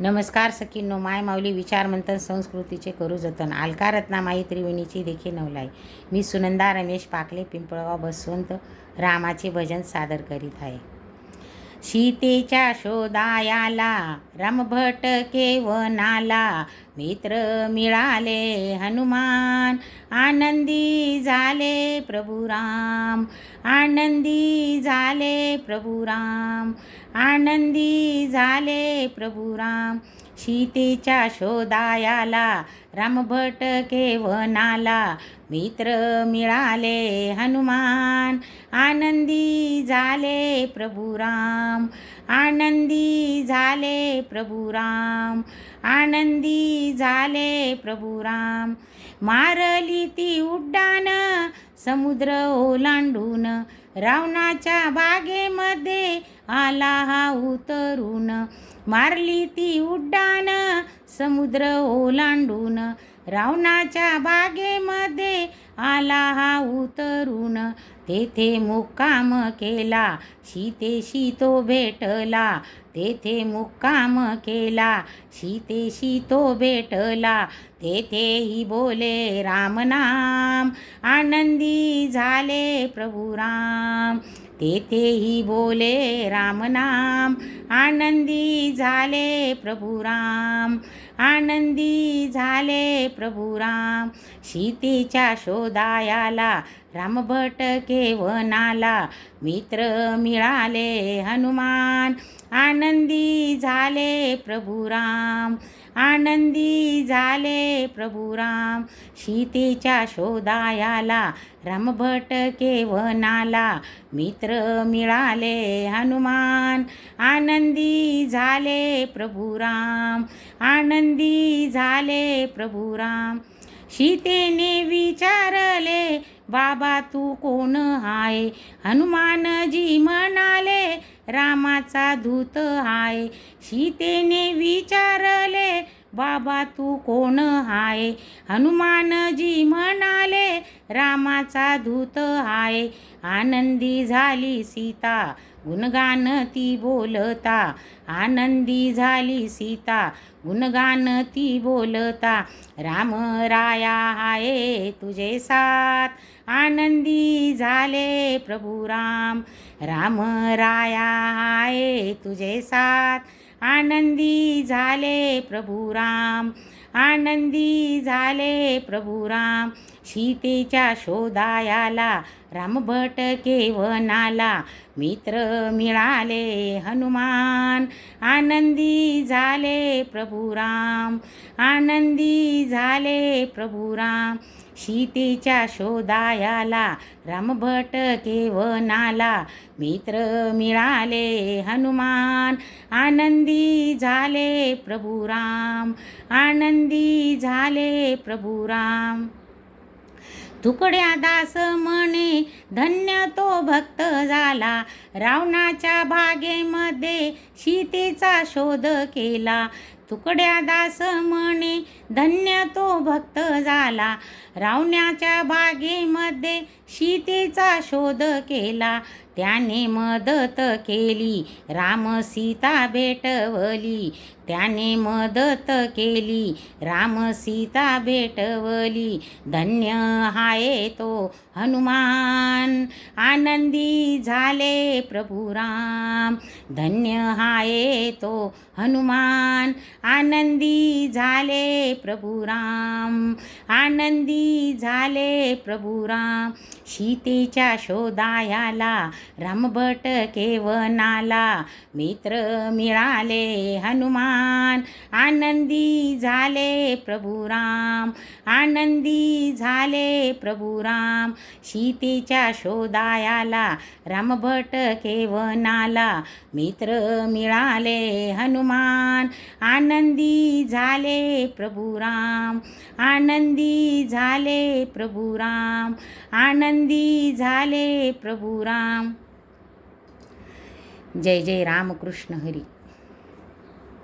नमस्कार सखींनो माय माऊली विचारमंथन संस्कृतीचे करू जतन अलका रत्नामाई त्रिवेणीची देखील नवलाई. मी सुनंदा रमेश पाकले पिंपळगाव बसवंत रामाचे भजन सादर करीत आहे. सीतेच्या शोधायाला रमभट केवनाला मित्र मिळाले हनुमान. आनंदी झाले प्रभुराम. आनंदी झाले प्रभुराम. आनंदी झाले प्रभुराम. सीतेच्या शोधायाला रामभट केवनाला मित्र मिळाले हनुमान. आनंदी झाले प्रभुराम. आनंदी झाले प्रभुराम. आनंदी झाले प्रभुराम मारली ती उड्डाण समुद्र ओलांडून रावणाच्या बागेमध्ये आला हा उतरून. मारली ती उड्डाण समुद्र ओलांडून रावणाच्या बागेमध्ये आला हा उतरून. तेथे मुक्काम केला. सीतेशी तो भेटला. तेथे मुक्काम केला. सीतेशी तो भेटला. तेथेही बोले रामनाम आनंदी झाले प्रभुराम तेथेही बोले रामनाम आनंदी झाले प्रभुराम आनंदी झाले प्रभुराम सीतेच्या शोधायाला रामभट केवनाला मित्र मिळाले हनुमान. आनंदी झाले प्रभुराम आनंदी झाले प्रभुराम सीतेच्या शोधायाला रामभट केवनाला मित्र मिळाले हनुमान. आनंदी झाले प्रभू राम. आनंदी झाले प्रभुराम सीतेने विचारले बाबा तू कोण आहे? हनुमानजी म्हणाले रामाचा धूत आहे सीतेने विचारले बाबा तू कोण आहे हनुमानजी म्हणाले रामाचा दूत आहे आनंदी झाली सीता गुणगान ती बोलता. आनंदी झाली सीता गुणगान ती बोलता. राम राया आहे तुझे साथ. आनंदी झाले प्रभुराम. राम राया आहे तुझे साथ. आनंदी झाले प्रभू राम आनंदी झाले प्रभू राम. सीतेच्या शोधायाला रामभट केवनाला मित्र मिळाले हनुमान. आनंदी झाले प्रभू राम आनंदी झाले प्रभू राम. सीतेच्या शोधायाला रामभट केवनाला. मित्र मिळाले हनुमान आनंदी झाले प्रभुराम आनंदी झाले प्रभुराम. तुकड्या दास म्हणे धन्य तो भक्त झाला. रावणाच्या बागेमध्ये सीतेचा शोध केला. तुकड्या दास म्हणे धन्य तो भक्त झाला. रावण्याच्या बागेमध्ये सीतेचा शोध केला. त्याने मदत केली राम सीता भेटवली. त्याने मदत केली राम सीता भेटवली. धन्य आहे तो हनुमान आनंदी झाले प्रभुराम. धन्य हाये तो हनुमान आनंदी झाले प्रभुराम आनंदी झाले प्रभुराम. सीतेच्या शोधायाला रामभट केवनाला मित्र मिळाले हनुमान. आनंदी झाले प्रभू राम आनंदी झाले प्रभुराम. सीतेच्या शोधायाला रामभट केवनाला मित्र मिळाले हनुमान. आनंद आनंदी झाले प्रभुराम आनंदी झाले प्रभुराम आनंदी झाले प्रभुराम जय जय रामकृष्ण हरी.